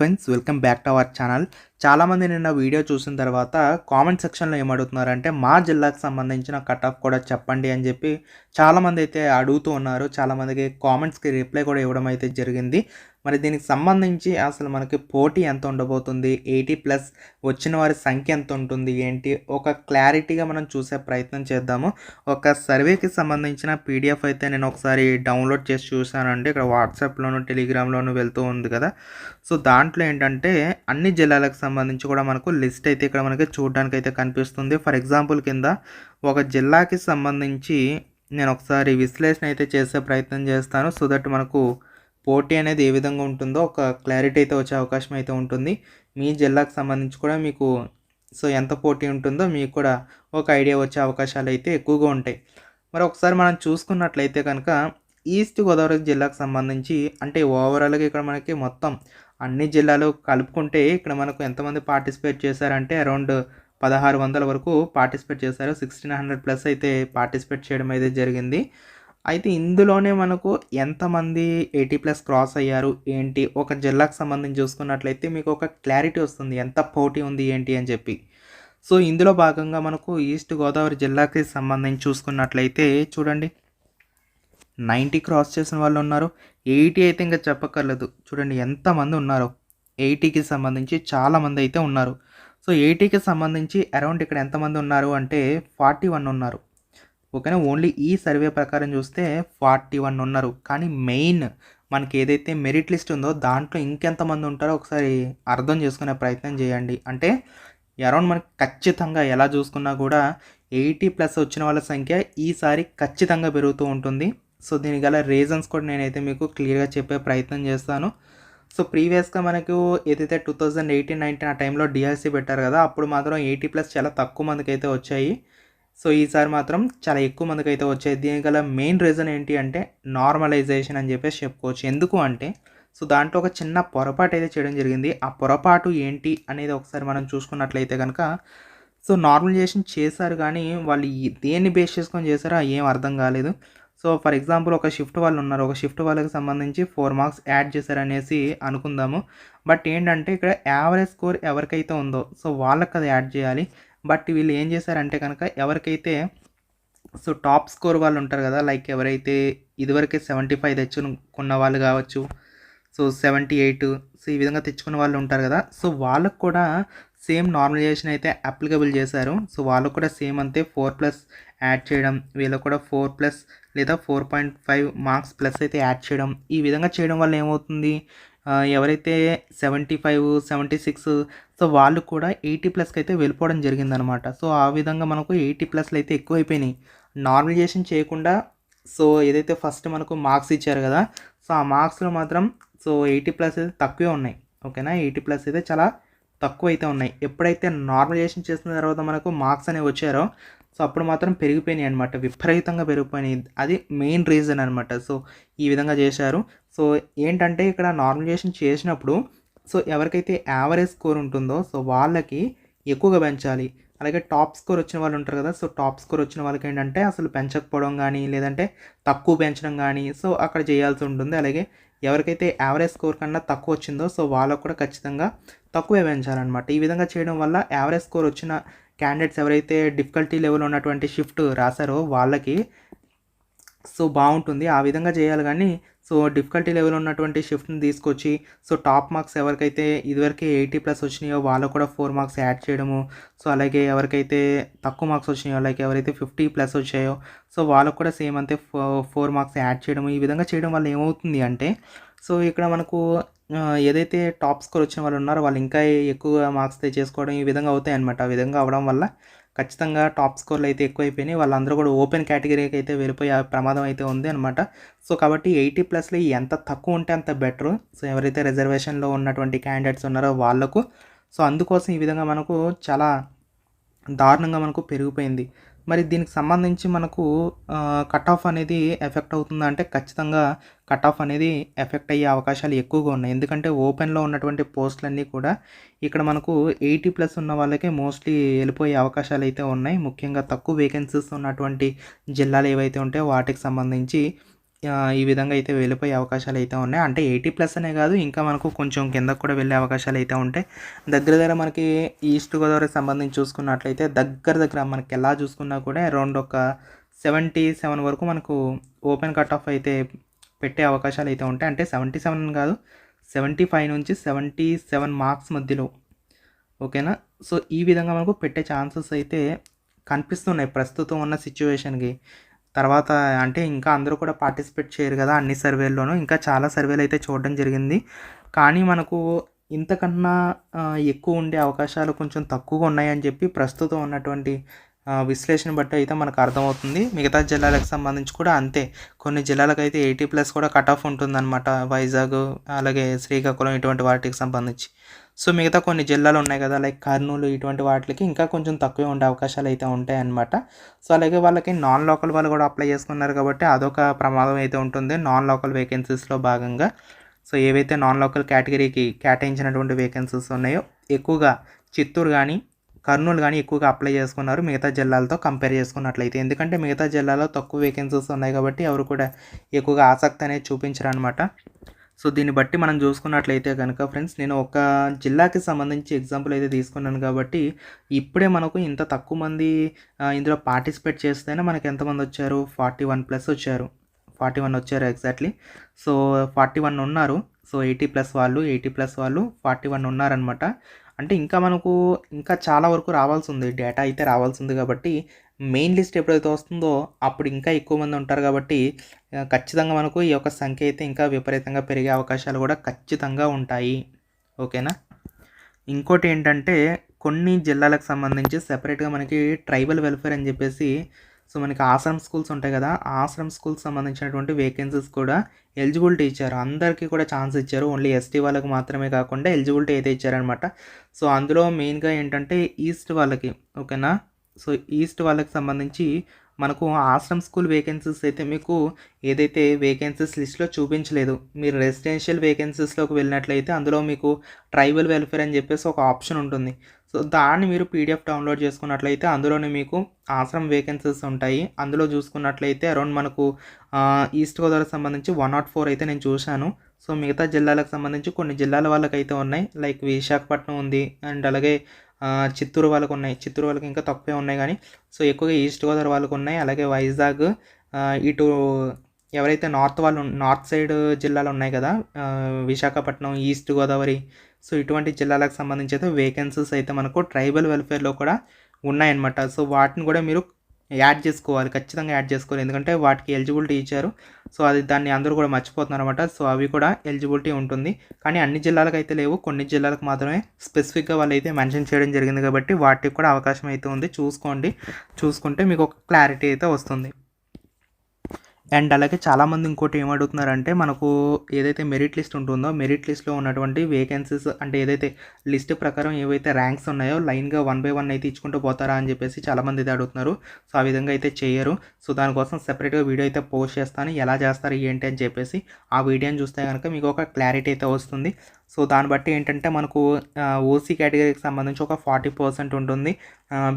Friends welcome back to our channel చాలామంది నిన్న video చూసిన తర్వాత కామెంట్ సెక్షన్లో ఏమడుగుతున్నారంటే మా జిల్లాకు సంబంధించిన కట్ ఆఫ్ కూడా చెప్పండి అని చెప్పి చాలామంది అయితే అడుగుతూ ఉన్నారు. చాలామందికి కామెంట్స్కి రిప్లై కూడా ఇవ్వడం అయితే జరిగింది. మరి దీనికి సంబంధించి అసలు మనకి పోటీ ఎంత ఉండబోతుంది? ఎయిటీ ప్లస్ వచ్చిన వారి సంఖ్య ఎంత ఉంటుంది? ఏంటి? ఒక క్లారిటీగా మనం చూసే ప్రయత్నం చేద్దాము. ఒక సర్వేకి సంబంధించిన పీడిఎఫ్ అయితే నేను ఒకసారి డౌన్లోడ్ చేసి చూశానండి. ఇక్కడ వాట్సాప్లోను టెలిగ్రామ్లోను వెళ్తూ ఉంది కదా. సో దాంట్లో ఏంటంటే అన్ని జిల్లాలకు సంబంధించి కూడా మనకు లిస్ట్ అయితే ఇక్కడ మనకి చూడడానికి అయితే కనిపిస్తుంది. ఫర్ ఎగ్జాంపుల్ కింద ఒక జిల్లాకి సంబంధించి నేను ఒకసారి విశ్లేషణ అయితే చేసే ప్రయత్నం చేస్తాను. సో దట్ మనకు పోటీ అనేది ఏ విధంగా ఉంటుందో ఒక క్లారిటీ అయితే వచ్చే అవకాశం అయితే ఉంటుంది. మీ జిల్లాకు సంబంధించి కూడా మీకు సో ఎంత పోటీ ఉంటుందో మీకు కూడా ఒక ఐడియా వచ్చే అవకాశాలు అయితే ఎక్కువగా ఉంటాయి. మరి ఒకసారి మనం చూసుకున్నట్లయితే కనుక ఈస్ట్ గోదావరి జిల్లాకు సంబంధించి అంటే ఓవరాల్గా ఇక్కడ మనకి మొత్తం అన్ని జిల్లాలు కలుపుకుంటే ఇక్కడ మనకు ఎంతమంది పార్టిసిపేట్ చేశారంటే అరౌండ్ పదహారు వందల వరకు పార్టిసిపేట్ చేశారు. సిక్స్టీన్ హండ్రెడ్ ప్లస్ అయితే పార్టిసిపేట్ చేయడం అయితే జరిగింది. అయితే ఇందులోనే మనకు ఎంతమంది ఎయిటీ ప్లస్ క్రాస్ అయ్యారు? ఏంటి? ఒక జిల్లాకు సంబంధించి చూసుకున్నట్లయితే మీకు ఒక క్లారిటీ వస్తుంది. ఎంత పోటీ ఉంది ఏంటి అని చెప్పి. సో ఇందులో భాగంగా మనకు ఈస్ట్ గోదావరి జిల్లాకి సంబంధించి చూసుకున్నట్లయితే చూడండి. నైంటీ క్రాస్ చేసిన వాళ్ళు ఉన్నారు. ఎయిటీ అయితే ఇంకా చెప్పక్కర్లేదు. చూడండి ఎంతమంది ఉన్నారు. ఎయిటీకి సంబంధించి చాలామంది అయితే ఉన్నారు. సో ఎయిటీకి సంబంధించి అరౌండ్ ఇక్కడ ఎంతమంది ఉన్నారు అంటే ఫార్టీ వన్ ఉన్నారు. ఓకేనా? ఓన్లీ ఈ సర్వే ప్రకారం చూస్తే ఫార్టీ వన్ ఉన్నారు. కానీ మెయిన్ మనకి ఏదైతే మెరిట్ లిస్ట్ ఉందో దాంట్లో ఇంకెంతమంది ఉంటారో ఒకసారి అర్థం చేసుకునే ప్రయత్నం చేయండి. అంటే అరౌండ్ మనకి ఖచ్చితంగా ఎలా చూసుకున్నా కూడా ఎయిటీ ప్లస్ వచ్చిన వాళ్ళ సంఖ్య ఈసారి ఖచ్చితంగా పెరుగుతూ ఉంటుంది. సో దీనికి గల రీజన్స్ కూడా నేనైతే మీకు క్లియర్గా చెప్పే ప్రయత్నం చేస్తాను. సో ప్రీవియస్గా మనకు ఏదైతే టూ థౌజండ్ ఎయిటీన్ నైన్టీన్ ఆ టైంలో డిఆర్సీ పెట్టారు కదా అప్పుడు మాత్రం ఎయిటీ ప్లస్ చాలా తక్కువ మందికి అయితే వచ్చాయి. సో ఈసారి మాత్రం చాలా ఎక్కువ మందికి అయితే వచ్చాయి దీని గల మెయిన్ రీజన్ ఏంటి అంటే నార్మలైజేషన్ అని చెప్పేసి చెప్పుకోవచ్చు. ఎందుకు అంటే సో దాంట్లో ఒక చిన్న పొరపాటు అయితే చేయడం జరిగింది. ఆ పొరపాటు ఏంటి అనేది ఒకసారి మనం చూసుకున్నట్లయితే కనుక సో నార్మలైజేషన్ చేశారు కానీ వాళ్ళు దేన్ని బేస్ చేసుకొని చేశారో ఏం అర్థం కాలేదు. సో ఫర్ ఎగ్జాంపుల్ ఒక షిఫ్ట్ వాళ్ళు ఉన్నారు. ఒక షిఫ్ట్ వాళ్ళకి సంబంధించి ఫోర్ మార్క్స్ యాడ్ చేశారనేసి అనుకుందాము. బట్ ఏంటంటే ఇక్కడ యావరేజ్ స్కోర్ ఎవరికైతే ఉందో సో వాళ్ళకి అది యాడ్ చేయాలి. బట్ వీళ్ళు ఏం చేశారంటే కనుక ఎవరికైతే సో టాప్ స్కోర్ వాళ్ళు ఉంటారు కదా లైక్ ఎవరైతే ఇదివరకే సెవెంటీ ఫైవ్ తెచ్చుకున్న వాళ్ళు కావచ్చు సో సెవెంటీ ఎయిట్ సో ఈ విధంగా తెచ్చుకున్న వాళ్ళు ఉంటారు కదా సో వాళ్ళకు కూడా సేమ్ నార్మలైజేషన్ అయితే అప్లికబుల్ చేశారు. సో వాళ్ళకు కూడా సేమ్ అంతే ఫోర్ ప్లస్ యాడ్ చేయడం వీళ్ళకు కూడా ఫోర్ ప్లస్ లేదా four point five marks plus అయితే యాడ్ చేయడం ఈ విధంగా చేయడం వల్ల ఏమవుతుంది? ఎవరైతే seventy five seventy six so వాళ్ళు కూడా ఎయిటీ ప్లస్కి అయితే వెళ్ళిపోవడం జరిగిందనమాట. సో ఆ విధంగా మనకు ఎయిటీ ప్లస్లు అయితే ఎక్కువైపోయినాయి. నార్మలైజేషన్ చేయకుండా సో ఏదైతే ఫస్ట్ మనకు మార్క్స్ ఇచ్చారు కదా సో ఆ మార్క్స్లో మాత్రం సో ఎయిటీ ప్లస్ అయితే తక్కువే ఉన్నాయి. ఓకేనా? ఎయిటీ ప్లస్ అయితే చాలా తక్కువ అయితే ఉన్నాయి. ఎప్పుడైతే నార్మలైజేషన్ చేసిన తర్వాత మనకు మార్క్స్ అనేవి వచ్చారో సో అప్పుడు మాత్రం పెరిగిపోయినాయి అనమాట విపరీతంగా పెరిగిపోయినాయి. అది మెయిన్ రీజన్ అనమాట సో ఈ విధంగా చేశారు. సో ఏంటంటే ఇక్కడ నార్మలైజేషన్ చేసినప్పుడు సో ఎవరికైతే యావరేజ్ స్కోర్ ఉంటుందో సో వాళ్ళకి ఎక్కువగా పెంచాలి. అలాగే టాప్ స్కోర్ వచ్చిన వాళ్ళు ఉంటారు కదా సో టాప్ స్కోర్ వచ్చిన వాళ్ళకి ఏంటంటే అసలు పెంచకపోవడం కానీ లేదంటే తక్కువ పెంచడం కానీ సో అక్కడ చేయాల్సి ఉంటుంది. అలాగే ఎవరికైతే యావరేజ్ స్కోర్ కన్నా తక్కువ వచ్చిందో సో వాళ్ళకు కూడా ఖచ్చితంగా తక్కువే పెంచాలన్నమాట. ఈ విధంగా చేయడం వల్ల యావరేజ్ స్కోర్ వచ్చిన క్యాండిడేట్స్ ఎవరైతే డిఫికల్టీ లెవెల్ ఉన్నటువంటి షిఫ్ట్ రాశారో వాళ్ళకి సో బాగుంటుంది. ఆ విధంగా చేయాలి కానీ సో డిఫికల్టీ లెవెల్ ఉన్నటువంటి షిఫ్ట్ని తీసుకొచ్చి సో టాప్ మార్క్స్ ఎవరికైతే ఇదివరకే ఎయిటీ ప్లస్ వచ్చినాయో వాళ్ళకు కూడా ఫోర్ మార్క్స్ యాడ్ చేయడము సో అలాగే ఎవరికైతే తక్కువ మార్క్స్ వచ్చినాయో లైక్ ఎవరైతే ఫిఫ్టీ ప్లస్ వచ్చాయో సో వాళ్ళకు కూడా సేమ్ అంతే ఫోర్ మార్క్స్ యాడ్ చేయడము ఈ విధంగా చేయడం వల్ల ఏమవుతుంది అంటే సో ఇక్కడ మనకు ఏదైతే టాప్ స్కోర్ వచ్చిన వాళ్ళు ఉన్నారో వాళ్ళు ఇంకా ఎక్కువ మార్క్స్ చేసుకోవడం ఈ విధంగా అవుతాయి అనమాట ఆ విధంగా అవడం వల్ల ఖచ్చితంగా టాప్ స్కోర్లు అయితే ఎక్కువైపోయినాయి. వాళ్ళందరూ కూడా ఓపెన్ కేటగిరీకి అయితే వెళ్ళిపోయే ప్రమాదం అయితే ఉంది అనమాట సో కాబట్టి ఎయిటీ ప్లస్లో ఎంత తక్కువ ఉంటే అంత బెటర్. సో ఎవరైతే రిజర్వేషన్లో ఉన్నటువంటి క్యాండిడేట్స్ ఉన్నారో వాళ్ళకు. సో అందుకోసం ఈ విధంగా మనకు చాలా దారుణంగా మనకు పెరిగిపోయింది. మరి దీనికి సంబంధించి మనకు కట్ ఆఫ్ అనేది ఎఫెక్ట్ అవుతుందా అంటే ఖచ్చితంగా కట్ ఆఫ్ అనేది ఎఫెక్ట్ అయ్యే అవకాశాలు ఎక్కువగా ఉన్నాయి. ఎందుకంటే ఓపెన్లో ఉన్నటువంటి పోస్టులన్నీ కూడా ఇక్కడ మనకు ఎయిటీ ప్లస్ ఉన్న వాళ్ళకే మోస్ట్లీ వెళ్ళిపోయే అవకాశాలు అయితే ఉన్నాయి. ముఖ్యంగా తక్కువ వేకెన్సీస్ ఉన్నటువంటి జిల్లాలు ఏవైతే ఉంటాయో వాటికి సంబంధించి ఈ విధంగా అయితే వెళ్ళిపోయే అవకాశాలు అయితే ఉన్నాయి. అంటే 80 ప్లస్ అనే కాదు ఇంకా మనకు కొంచెం కిందకు కూడా వెళ్ళే అవకాశాలు అయితే ఉంటాయి. దగ్గర దగ్గర మనకి ఈస్ట్ గోదావరికి సంబంధించి చూసుకున్నట్లయితే దగ్గర దగ్గర మనకి ఎలా చూసుకున్నా కూడా అరౌండ్ ఒక 77 వరకు మనకు ఓపెన్ కట్ ఆఫ్ అయితే పెట్టే అవకాశాలు అయితే ఉంటాయి. అంటే 77 కాదు 75 నుంచి 77 మార్క్స్ మధ్యలో ఓకేనా. సో, ఈ విధంగా మనకు పెట్టే ఛాన్సెస్ అయితే కనిపిస్తున్నాయి ప్రస్తుతం ఉన్న సిచ్యువేషన్కి తర్వాత అంటే ఇంకా అందరూ కూడా పార్టిసిపేట్ చేయరు కదా! అన్ని సర్వేల్లోనూ. ఇంకా చాలా సర్వేలు అయితే చూడడం జరిగింది. కానీ మనకు ఇంతకన్నా ఎక్కువ ఉండే అవకాశాలు కొంచెం తక్కువగా ఉన్నాయని చెప్పి ప్రస్తుతం ఉన్నటువంటి విశ్లేషణ బట్టి అయితే మనకు అర్థమవుతుంది. మిగతా జిల్లాలకు సంబంధించి కూడా అంతే. కొన్ని జిల్లాలకు అయితే ఎయిటీ ప్లస్ కూడా కట్ ఆఫ్ ఉంటుందన్నమాట. వైజాగ్ అలాగే శ్రీకాకుళం ఇటువంటి వాటికి సంబంధించి. సో, మిగతా కొన్ని జిల్లాలు ఉన్నాయి కదా! లైక్ కర్నూలు ఇటువంటి వాటికి ఇంకా కొంచెం తక్కువే ఉండే అవకాశాలు అయితే ఉంటాయన్నమాట. సో, అలాగే వాళ్ళకి నాన్ లోకల్ వాళ్ళు కూడా అప్లై చేసుకున్నారు కాబట్టి అదొక ప్రమాదం అయితే ఉంటుంది. నాన్ లోకల్ వేకెన్సీస్‌లో భాగంగా. సో, ఏవైతే నాన్ లోకల్ కేటగిరీకి కేటాయించినటువంటి వేకెన్సీస్ ఉన్నాయో ఎక్కువగా చిత్తూరు కానీ కర్నూలు కానీ ఎక్కువగా అప్లై చేసుకున్నారు మిగతా జిల్లాలతో కంపేర్ చేసుకున్నట్లయితే. ఎందుకంటే మిగతా జిల్లాలో తక్కువ వేకెన్సీస్ ఉన్నాయి కాబట్టి ఎవరు కూడా ఎక్కువగా ఆసక్తి అనేది చూపించరనమాట. సో, దీన్ని బట్టి మనం చూసుకున్నట్లయితే కనుక ఫ్రెండ్స్ నేను ఒక జిల్లాకి సంబంధించి ఎగ్జాంపుల్ అయితే తీసుకున్నాను కాబట్టి ఇప్పుడే మనకు ఇంత తక్కువ మంది ఇందులో పార్టిసిపేట్ చేస్తేనే మనకు ఎంతమంది వచ్చారు 41 ప్లస్ వచ్చారు. 41 వచ్చారు ఎగ్జాక్ట్‌లీ. సో, 41 ఉన్నారు. సో, 80 ప్లస్ వాళ్ళు, 80 ప్లస్ వాళ్ళు 41 ఉన్నారనమాట. అంటే ఇంకా మనకు ఇంకా చాలా వరకు రావాల్సి ఉంది డేటా అయితే రావాల్సి ఉంది కాబట్టి మెయిన్ లిస్ట్ ఎప్పుడైతే వస్తుందో అప్పుడు ఇంకా ఎక్కువ మంది ఉంటారు కాబట్టి ఖచ్చితంగా మనకు ఈ యొక్క సంఖ్య అయితే ఇంకా విపరీతంగా పెరిగే అవకాశాలు కూడా ఖచ్చితంగా ఉంటాయి. ఓకేనా. ఇంకోటి ఏంటంటే కొన్ని జిల్లాలకు సంబంధించి సెపరేట్‌గా మనకి ట్రైబల్ వెల్ఫేర్ అని చెప్పేసి సో, మనకి ఆశ్రమ్ స్కూల్స్ ఉంటాయి కదా! ఆశ్రమ్ స్కూల్స్ సంబంధించినటువంటి వేకెన్సీస్ కూడా ఎలిజిబిలిటీ ఇచ్చారు. అందరికీ కూడా ఛాన్స్ ఇచ్చారు. ఓన్లీ ఎస్టీ వాళ్ళకి మాత్రమే కాకుండా ఎలిజిబిలిటీ అయితే ఇచ్చారనమాట. సో, అందులో మెయిన్‌గా ఏంటంటే ఈస్ట్ వాళ్ళకి ఓకేనా. సో, ఈస్ట్ వాళ్ళకి సంబంధించి మనకు ఆశ్రమ్ స్కూల్ వేకెన్సీస్ అయితే మీకు ఏదైతే వేకెన్సీస్ లిస్ట్‌లో చూపించలేదు. మీరు రెసిడెన్షియల్ వేకెన్సీస్‌లోకి వెళ్ళినట్లయితే అందులో మీకు ట్రైబల్ వెల్ఫేర్ అని చెప్పేసి ఒక ఆప్షన్ ఉంటుంది. సో, దాన్ని మీరు పీడిఎఫ్ డౌన్లోడ్ చేసుకున్నట్లయితే అందులోనే మీకు ఆశ్రమ్ వేకెన్సీస్ ఉంటాయి. అందులో చూసుకున్నట్లయితే అరౌండ్ మనకు ఈస్ట్ గోదావరికి సంబంధించి 104 అయితే నేను చూశాను. సో, మిగతా జిల్లాలకు సంబంధించి కొన్ని జిల్లాల వాళ్ళకైతే ఉన్నాయి. లైక్ విశాఖపట్నం ఉంది. అండ్ అలాగే చిత్తూరు వాళ్ళకు ఉన్నాయి. చిత్తూరు వాళ్ళకి ఇంకా తక్కువే ఉన్నాయి కానీ సో, ఎక్కువగా ఈస్ట్ గోదావరి వాళ్ళకు ఉన్నాయి. అలాగే వైజాగ్ ఇటు ఎవరైతే నార్త్ వాళ్ళు నార్త్ సైడ్ జిల్లాలు ఉన్నాయి కదా! విశాఖపట్నం, ఈస్ట్ గోదావరి సో, ఇటువంటి జిల్లాలకు సంబంధించి అయితే వేకెన్సీస్ అయితే మనకు ట్రైబల్ వెల్ఫేర్‌లో కూడా ఉన్నాయన్నమాట. సో, వాటిని కూడా మీరు యాడ్ చేసుకోవాలి. ఖచ్చితంగా యాడ్ చేసుకోవాలి. ఎందుకంటే వాటికి ఎలిజిబిలిటీ ఇచ్చారు. సో, అది దాన్ని అందరూ కూడా మర్చిపోతున్నారు అనమాట సో, అవి కూడా ఎలిజిబిలిటీ ఉంటుంది. కానీ అన్ని జిల్లాలకు అయితే లేవు. కొన్ని జిల్లాలకు మాత్రమే స్పెసిఫిక్‌గా వాళ్ళు అయితే మెన్షన్ చేయడం జరిగింది కాబట్టి వాటికి కూడా అవకాశం అయితే ఉంది. చూసుకోండి. చూసుకుంటే మీకు ఒక క్లారిటీ అయితే వస్తుంది. అండ్ అలాగే చాలామంది ఇంకోటి ఏం అడుగుతున్నారంటే మనకు ఏదైతే మెరిట్ లిస్ట్ ఉంటుందో మెరిట్ లిస్ట్‌లో ఉన్నటువంటి వేకెన్సీస్ అంటే ఏదైతే లిస్ట్ ప్రకారం ఏవైతే ర్యాంక్స్ ఉన్నాయో లైన్‌గా వన్ బై వన్ అయితే ఇచ్చుకుంటూ పోతారా అని చెప్పేసి చాలామంది అయితే అడుగుతున్నారు. సో, ఆ విధంగా అయితే చేయరు సో, దానికోసం సెపరేట్‌గా వీడియో అయితే పోస్ట్ చేస్తాను. ఎలా చేస్తారు ఏంటి అని చెప్పేసి ఆ వీడియోని చూస్తే కనుక మీకు ఒక క్లారిటీ అయితే వస్తుంది. సో, దాన్ని బట్టి ఏంటంటే మనకు ఓసీ కేటగిరీకి సంబంధించి ఒక 40% ఉంటుంది.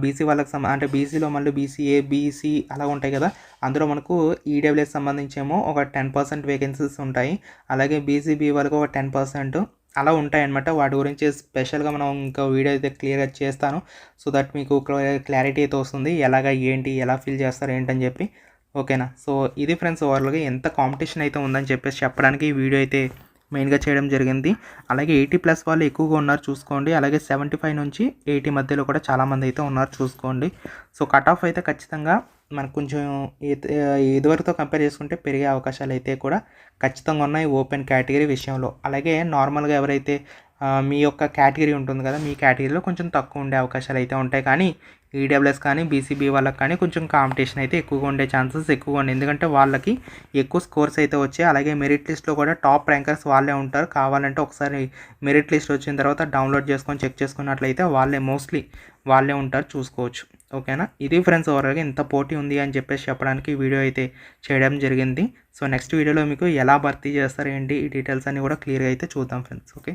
బీసీ వాళ్ళకి సంబ అంటే బీసీలో మళ్ళీ బీసీఏ, బీసీ అలా ఉంటాయి కదా! అందులో మనకు ఈడబ్ల్యూఎస్ సంబంధించేమో ఒక 10% వేకెన్సీస్ ఉంటాయి. అలాగే బీసీబీ వాళ్ళకి ఒక 10% అలా ఉంటాయన్నమాట. వాటి గురించి స్పెషల్‌గా మనం ఇంకా వీడియో అయితే క్లియర్‌గా చేస్తాను. సో, దట్ మీకు క్లారిటీ అయితే వస్తుంది. ఎలాగా ఏంటి ఎలా ఫిల్ చేస్తారు ఏంటని చెప్పి. ఓకేనా. సో, ఇది ఫ్రెండ్స్ ఓవరాల్‌గా ఎంత కాంపిటీషన్ అయితే ఉందని చెప్పేసి చెప్పడానికి ఈ వీడియో అయితే మెయిన్‌గా చేయడం జరిగింది. అలాగే 80 ప్లస్ వాళ్ళు ఎక్కువగా ఉన్నారు చూసుకోండి. అలాగే 75 నుంచి 80 మధ్యలో కూడా చాలామంది అయితే ఉన్నారు చూసుకోండి. సో, కట్ ఆఫ్ అయితే ఖచ్చితంగా మనకు కొంచెం ఇద్ ఇదివరకుతో కంపేర్ చేసుకుంటే పెరిగే అవకాశాలు అయితే కూడా ఖచ్చితంగా ఉన్నాయి ఓపెన్ కేటగిరీ విషయంలో. అలాగే నార్మల్‌గా ఎవరైతే మీ యొక్క కేటగిరీ ఉంటుంది కదా! మీ కేటగిరీలో కొంచెం తక్కువ ఉండే అవకాశాలు అయితే ఉంటాయి. కానీ ఈడబ్ల్యూఎస్ కానీ, బీసీబీ వాళ్ళకి కానీ కొంచెం కాంపిటీషన్ అయితే ఎక్కువగా ఉండే ఛాన్సెస్ ఎక్కువగా ఉన్నాయి. ఎందుకంటే వాళ్ళకి ఎక్కువ స్కోర్స్ అయితే వచ్చాయి. అలాగే మెరిట్ లిస్ట్‌లో కూడా టాప్ ర్యాంకర్స్ వాళ్ళే ఉంటారు. కావాలంటే ఒకసారి మెరిట్ లిస్ట్ వచ్చిన తర్వాత డౌన్లోడ్ చేసుకొని చెక్ చేసుకున్నట్లయితే వాళ్ళే మోస్ట్‌లీ వాళ్ళే ఉంటారు చూసుకోవచ్చు. ఓకేనా. ఇది ఫ్రెండ్స్ ఓవరాల్‌గా ఇంత పోటీ ఉంది అని చెప్పేసి చెప్పడానికి వీడియో అయితే చేయడం జరిగింది. సో, నెక్స్ట్ వీడియోలో మీకు ఎలా భర్తీ చేస్తారు ఏంటి ఈ డీటెయిల్స్ అన్నీ కూడా క్లియర్‌గా అయితే చూద్దాం ఫ్రెండ్స్. ఓకే.